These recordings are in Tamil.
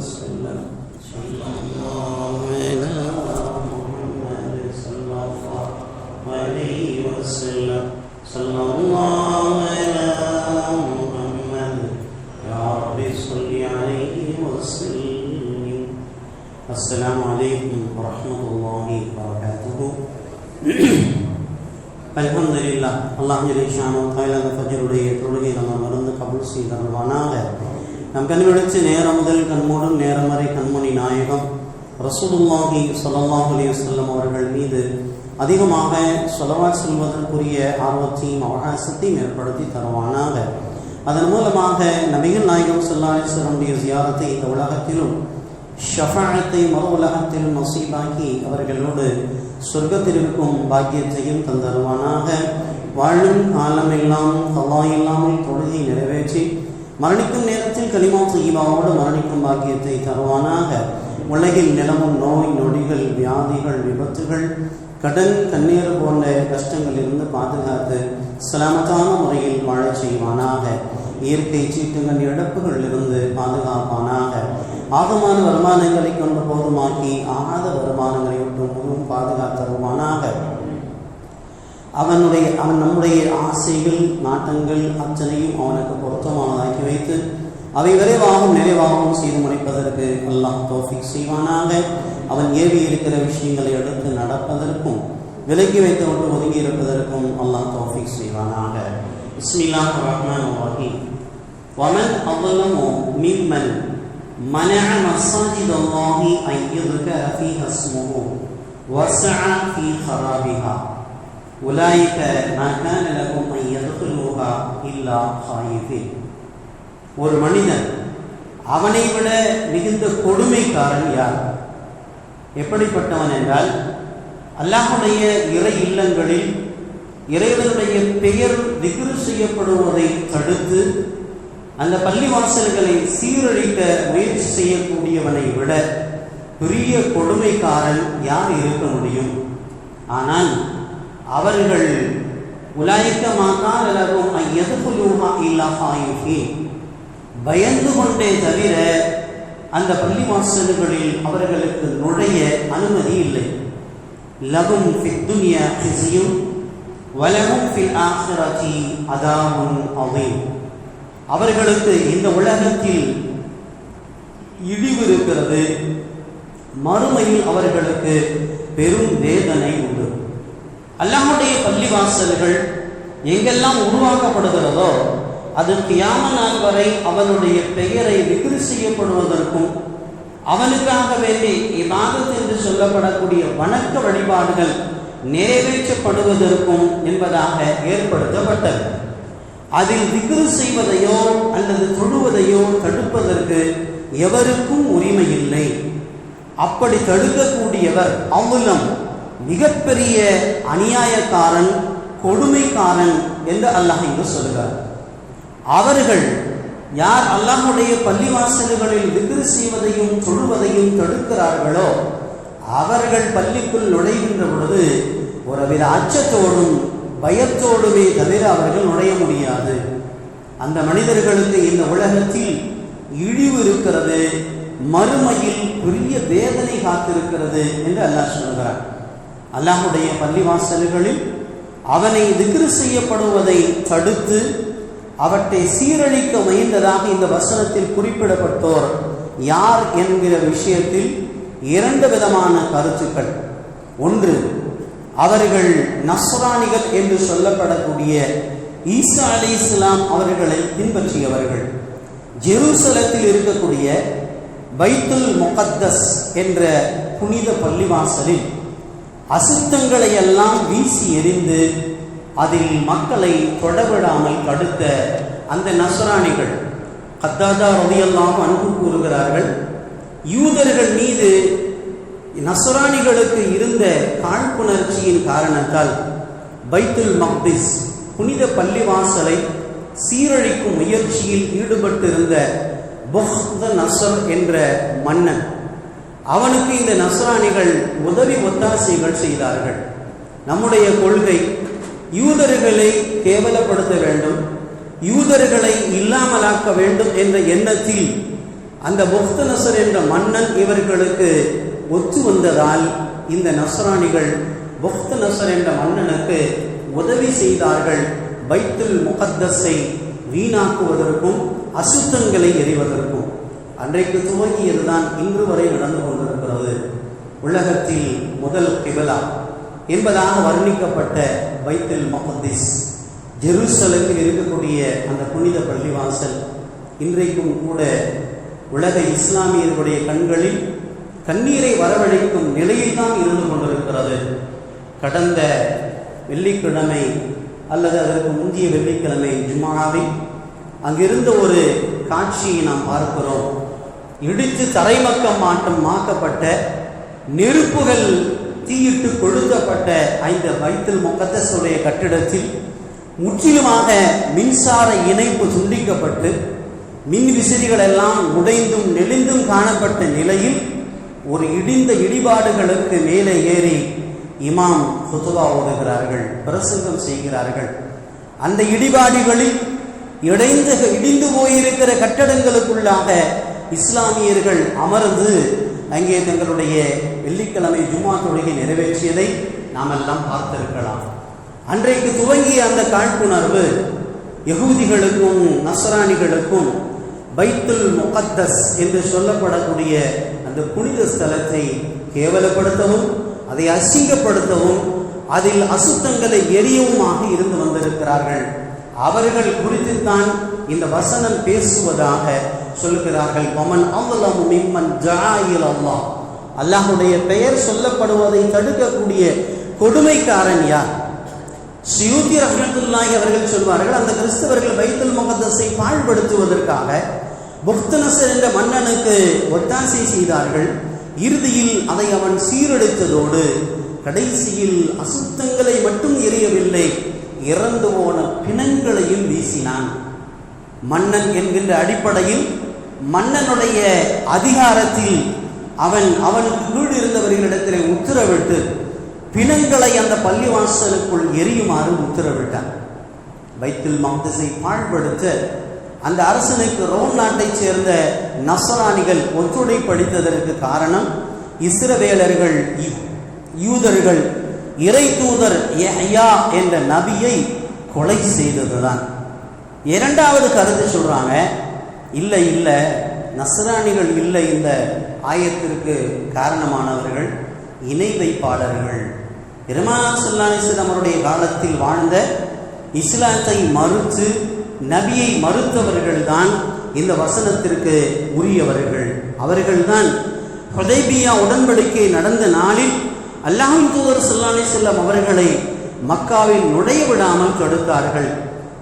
وسلم صلى الله على محمد صلى الله عليه وسلم صلى الله على محمد يا رب صل عليه وسلم السلام عليكم ورحمة الله وبركاته அல்ஹம்துலில்லா அல்லாஹ் ஜலிஷானோ தாயில் அந்த ஃபஜருடைய தொழுகை நம்ம மருந்து கபுல் செய்தருவானாக நம் கண்விழித்து நேரம் முதல் கண்மூடும் நேரம் வரை கண்மணி நாயகம். ரசூலுல்லாஹி ஸல்லல்லாஹு அலைஹி வஸல்லம் அவர்கள் மீது அதிகமாக சொல்லவா செல்வதற்குரிய ஆர்வத்தையும் அவகாசத்தையும் ஏற்படுத்தி தருவானாக. அதன் மூலமாக நபிகள் நாயகம் ஸல்லல்லாஹு ஜியாரத்தை இந்த உலகத்திலும் ஷஃபாஅத்தை மறு உலகத்திலும் நசீபாக்கி அவர்களோடு சொர்க்கத்தில் பாக்கியத்தையும் தந்தருவானாக. வாழும் காலமெல்லாம் கல்லா இல்லாமல் தொழுகை நிறைவேற்றி மரணிக்கும் நேரத்தில் கலிமா செய்வாவோடு மரணிக்கும் பாக்கியத்தை தருவானாக. உலகில் நிலவும் நோய் நொடிகள் வியாதிகள் விபத்துகள் கடன் கண்ணீர் போன்ற கஷ்டங்களிலிருந்து பாதுகாத்து சலாமத்தான முறையில் வாழச் செய்வானாக. இயற்கை சீட்டுகள் இழப்புகளிலிருந்து பாதுகாப்பானாக. ஆகமான வருமானங்களை கொண்டு போதுமாக்கி ஆகாத வருமானங்களை விட்டு முழுவதும் பாதுகாத்தருவானாக. அவனுடைய அவன் நம்முடைய ஆசைகள் நாட்டங்கள் அத்தனையும் அவனுக்கு பொருத்தமானதாக்கி வைத்து அவை விரைவாகவும் நிறைவாகவும் செய்து முடிப்பதற்கு அல்லாஹ் தோஃபிக் செய்வானாக அவன் ஏவி இருக்கிற விஷயங்களை எடுத்து நடப்பதற்கும் விலக்கி வைத்து விட்டு ஒதுங்கி இருப்பதற்கும் அல்லாஹ் தோஃபிக் செய்வானாக இஸ்மில்லாஹ் ரஹ்மான் ரஹீம் ومن أظلم ممن منع مساجد الله أن يذكر فيها اسمه وسعى في خرابها أولئك ما كان لهم أن يدخلوها إلا خائفين ஒரு மனிதன் அவனை விட மிகுந்த கொடுமைக்காரன் யார் எப்படிப்பட்டவன் என்றால் அல்லாஹுடைய இறை இல்லங்களில் இறைவனுடைய பெயர் திக்ரு செய்யப்படுவதை தடுத்து அந்த பள்ளிவாசல்களை சீரழிக்க முயற்சி செய்யக்கூடியவனை விட பெரிய கொடுமைக்காரன் யார் இருக்க முடியும் ஆனால் அவர்கள் உலாய்க்க மாட்டால் எல்லாரும் இல்லா இல்லாஹாயுகி பயந்து கொண்டே தவிர அந்த பள்ளி வாசல்களில் அவர்களுக்கு நுழைய அனுமதி இல்லை. லகும் ஃபித்துனிய ஹிசியும் வலகும் ஃபில் ஆஹிரதி அதாவும் அவையும் அவர்களுக்கு இந்த உலகத்தில் இழிவு இருக்கிறது. மறுமையில் அவர்களுக்கு பெரும் வேதனை உண்டு. அல்லாஹுடைய பள்ளிவாசல்கள் எங்கெல்லாம் உருவாக்கப்படுகிறதோ அது கியாம நாள் வரை அவனுடைய பெயரை விக்ரி செய்யப்படுவதற்கும் அவனுக்காக வேண்டி இபாதத் என்று சொல்லப்படக்கூடிய வணக்க வழிபாடுகள் நிறைவேற்றப்படுவதற்கும் என்பதாக ஏற்படுத்தப்பட்டது. அதில் விக்ரு செய்வதையோ அல்லது தொழுவதையோ தடுப்பதற்கு எவருக்கும் உரிமை இல்லை அப்படி தடுக்கக்கூடியவர் அவுலம். மிகப்பெரிய அநியாயக்காரன் கொடுமைக்காரன் என்று அல்லாஹ் இங்கு சொல்கிறார் அவர்கள் யார் அல்லாஹுடைய பள்ளிவாசல்களில் விக்ரு செய்வதையும் தொழுவதையும் தடுக்கிறார்களோ அவர்கள் பள்ளிக்குள் நுழைகின்ற பொழுது ஒருவித அச்சத்தோடும் பயத்தோடுமே தவிர அவர்கள் நுழைய முடியாது. அந்த மனிதர்களுக்கு இந்த உலகத்தில் இழிவு இருக்கிறது மறுமையில் பெரிய வேதனை காத்திருக்கிறது என்று அல்லாஹ் சொல்கிறார் அல்லாஹுடைய பள்ளிவாசல்களில் அவனை திக்ரு செய்யப்படுவதை தடுத்து அவற்றை சீரழிக்க முயன்றதாக இந்த வசனத்தில் குறிப்பிடப்பட்டோர் யார் என்கிற விஷயத்தில் இரண்டு விதமான கருத்துக்கள். ஒன்று அவர்கள் நஸ்ரானிகள் என்று சொல்லப்படக்கூடிய ஈசா அலி இஸ்லாம் அவர்களை பின்பற்றியவர்கள். ஜெருசலத்தில் இருக்கக்கூடிய பைத்துல் முகத்தஸ் என்ற புனித பள்ளிவாசலில் அசுத்தங்களை எல்லாம் வீசி எறிந்து அதில் மக்களை தொடவிடாமல் தடுத்த அந்த நசுராணிகள் கத்தாதா ரதியெல்லாம் அன்பு கூறுகிறார்கள் யூதர்கள் மீது நசுராணிகளுக்கு இருந்த காழ்ப்புணர்ச்சியின் காரணத்தால் பைத்துல் மக்திஸ் புனித பள்ளிவாசலை சீரழிக்கும் முயற்சியில் ஈடுபட்டிருந்த பொஹ்த நசர் என்ற மன்னன். அவனுக்கு இந்த நஸ்ராணிகள் உதவி ஒத்தாசைகள் செய்தார்கள். நம்முடைய கொள்கை யூதர்களை கேவலப்படுத்த வேண்டும் யூதர்களை இல்லாமலாக்க வேண்டும் என்ற எண்ணத்தில் அந்த புக்த நசர் என்ற மன்னன் இவர்களுக்கு ஒத்து வந்ததால் இந்த நசராணிகள் புக்த நசர் என்ற மன்னனுக்கு உதவி செய்தார்கள். பைத்துல் முகத்தஸை வீணாக்குவதற்கும் அசுத்தங்களை எறிவதற்கும். அன்றைக்கு துவங்கியதுதான் இன்று வரை நடந்து கொண்டிருக்கிறது. உலகத்தில் முதல் கிபலா என்பதாக வர்ணிக்கப்பட்ட வைத்தல் முகத்திஸ் ஜெருசலத்தில் இருக்கக்கூடிய அந்த புனித பள்ளிவாசல் இன்றைக்கும் கூட உலக இஸ்லாமியர்களுடைய கண்களில் கண்ணீரை வரவழைக்கும் நிலையில் தான் இருந்து கொண்டிருக்கிறது. கடந்த வெள்ளிக்கிழமை அல்லது அதற்கு முந்தைய வெள்ளிக்கிழமை ஜுமாவில் அங்கிருந்த ஒரு காட்சியை நாம் பார்க்கிறோம். இடித்து தரைமக்கம் மாட்டம் மாக்கப்பட்ட நெருப்புகள் தீயிட்டு கொளுத்தப்பட்ட ஐந்த வைத்தல் முகத்தசுடைய கட்டிடத்தில் முற்றிலுமாக மின்சார இணைப்பு துண்டிக்கப்பட்டு மின் விசிறிகள் எல்லாம் உடைந்தும் நெளிந்தும் காணப்பட்ட நிலையில் ஒரு இடிந்த இடிபாடுகளுக்கு மேலே ஏறி இமாம் குத்துவா ஓடுகிறார்கள் பிரசங்கம் செய்கிறார்கள். அந்த இடிபாடுகளில் இடைந்து இடிந்து போயிருக்கிற கட்டடங்களுக்குள்ளாக இஸ்லாமியர்கள் அமர்ந்து அங்கே தங்களுடைய வெள்ளிக்கிழமை ஜும்மா தொழுகை நிறைவேற்றியதை நாம் எல்லாம் பார்த்திருக்கலாம். அன்றைக்கு துவங்கிய அந்த காழ்ப்புணர்வு யகூதிகளுக்கும் நசராணிகளுக்கும் பைத்துல் முகத்தஸ் என்று சொல்லப்படக்கூடிய அந்த புனித ஸ்தலத்தை கேவலப்படுத்தவும் அதை அசிங்கப்படுத்தவும் அதில் அசுத்தங்களை எரியவுமாக இருந்து வந்திருக்கிறார்கள். அவர்கள் குறித்து தான் இந்த வசனம் பேசுவதாக சொல்லுகிறார்கள். பமன் அவ்வளவு மிம்மன் ஜாயில் அல்லாஹ். அல்லாஹுடைய பெயர் சொல்லப்படுவதை தடுக்கக்கூடிய கொடுமைக்காரன் யார்? சியூதி ரஹமத்துல்லாஹி அவர்கள் சொல்வார்கள் அந்த கிறிஸ்தவர்கள் வைத்தல் முகத்தஸை பாழ்படுத்துவதற்காக புக்தனசர் என்ற மன்னனுக்கு ஒத்தாசை செய்தார்கள். இறுதியில் அதை அவன் சீரழித்ததோடு கடைசியில் அசுத்தங்களை மட்டும் எரியவில்லை. இறந்து போன பிணங்களையும் வீசினான். மன்னன் என்கின்ற அடிப்படையில் மன்னனுடைய அதிகாரத்தில் அவன் அவனுக்கு கீழ் இருந்தவர்களிடத்தில் உத்தரவிட்டு பிணங்களை அந்த பள்ளிவாசலுக்குள் எரியுமாறு உத்தரவிட்டான். வைத்தில் மக்தஸை பாழ்படுத்த அந்த அரசனுக்கு ரோம் நாட்டைச் சேர்ந்த நசராணிகள் ஒத்துழைப்பளித்ததற்கு காரணம் இஸ்ரவேலர்கள் யூதர்கள் இறை தூதர் யஹ்யா என்ற நபியை கொலை செய்ததுதான். இரண்டாவது கருத்து சொல்றாங்க இல்லை இல்லை நசராணிகள் இல்லை இந்த ஆயத்திற்கு காரணமானவர்கள் இணை வைப்பாளர்கள். பெருமானா சல்லானிசன் அவருடைய காலத்தில் வாழ்ந்த இஸ்லாத்தை மறுத்து நபியை மறுத்தவர்கள் தான் இந்த வசனத்திற்கு உரியவர்கள். அவர்கள்தான் ஹுதைபியா உடன்படிக்கை நடந்த நாளில் அல்லாஹின் தூதர் சல்லானி செல்லம் அவர்களை மக்காவில் நுழைய விடாமல் தடுத்தார்கள்.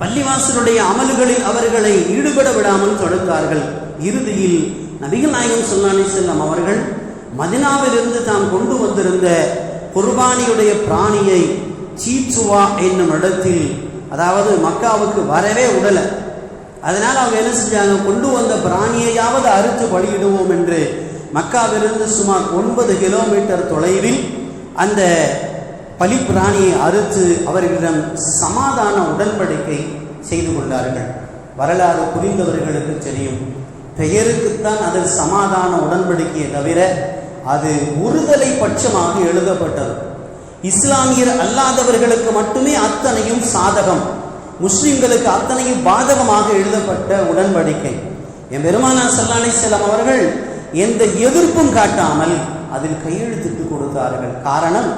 பள்ளிவாசலுடைய அமல்களில் அவர்களை ஈடுபட விடாமல் தடுத்தார்கள். இறுதியில் நபிகள் நாயகம் சொல்லானி செல்லம் அவர்கள் மதினாவிலிருந்து தாம் கொண்டு வந்திருந்த குர்பானியுடைய பிராணியை சீச்சுவா என்னும் இடத்தில் அதாவது மக்காவுக்கு வரவே உடல. அதனால் அவங்க என்ன செஞ்சாங்க? கொண்டு வந்த பிராணியையாவது அறுத்து பலியிடுவோம் என்று மக்காவிலிருந்து சுமார் ஒன்பது கிலோமீட்டர் தொலைவில் அந்த பலிப்பிராணியை அறுத்து அவர்களிடம் சமாதான உடன்படிக்கை செய்து கொண்டார்கள். வரலாறு புரிந்தவர்களுக்கு தெரியும். பெயருக்குத்தான் அதில் சமாதான உடன்படிக்கையை தவிர அது ஒருதலை பட்சமாக எழுதப்பட்டது. இஸ்லாமியர் அல்லாதவர்களுக்கு மட்டுமே அத்தனையும் சாதகம். முஸ்லிம்களுக்கு அத்தனையும் பாதகமாக எழுதப்பட்ட உடன்படிக்கை. என் பெருமானா சல்லானை செல்லம் அவர்கள் எந்த எதிர்ப்பும் காட்டாமல் அதில் கையெழுத்திட்டு கொடுத்தார்கள். காரணம்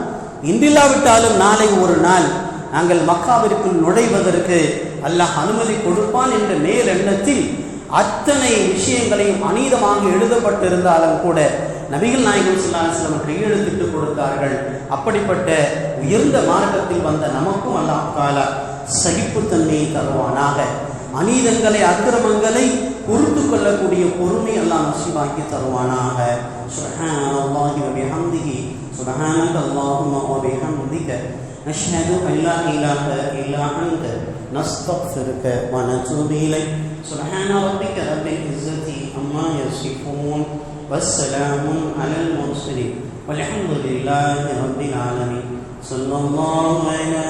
இன்றில்லாவிட்டாலும் நாளை ஒரு நாள் நாங்கள் மக்காவிற்குள் நுழைவதற்கு அல்லாஹ் அனுமதி கொடுப்பான் என்ற மேல் எண்ணத்தில் அத்தனை விஷயங்களையும் அநீதமாக எழுதப்பட்டிருந்தாலும் கூட நபிகள் நாயகம் சுல்லாஸ்லம் கையெழுத்திட்டு கொடுத்தார்கள். அப்படிப்பட்ட உயர்ந்த மார்க்கத்தில் வந்த நமக்கும் அல்லாஹ் தாலா சகிப்புத்தன்மையை தருவானாக. அநீதங்களை அக்கிரமங்களை பொறுத்து கொள்ளக்கூடிய பொறுமை எல்லாம் நசிவாக்கி தருவானாக சுபஹானல்லாஹி வபிஹம்திஹி சுபஹானக அல்லாஹும்ம வபிஹம்திக نشهد أن لا إله إلا أنت نستغفرك ونتوب إليك سبحان ربك رب العزة عما يصفون والسلام على المرسلين والحمد لله رب العالمين صلى الله على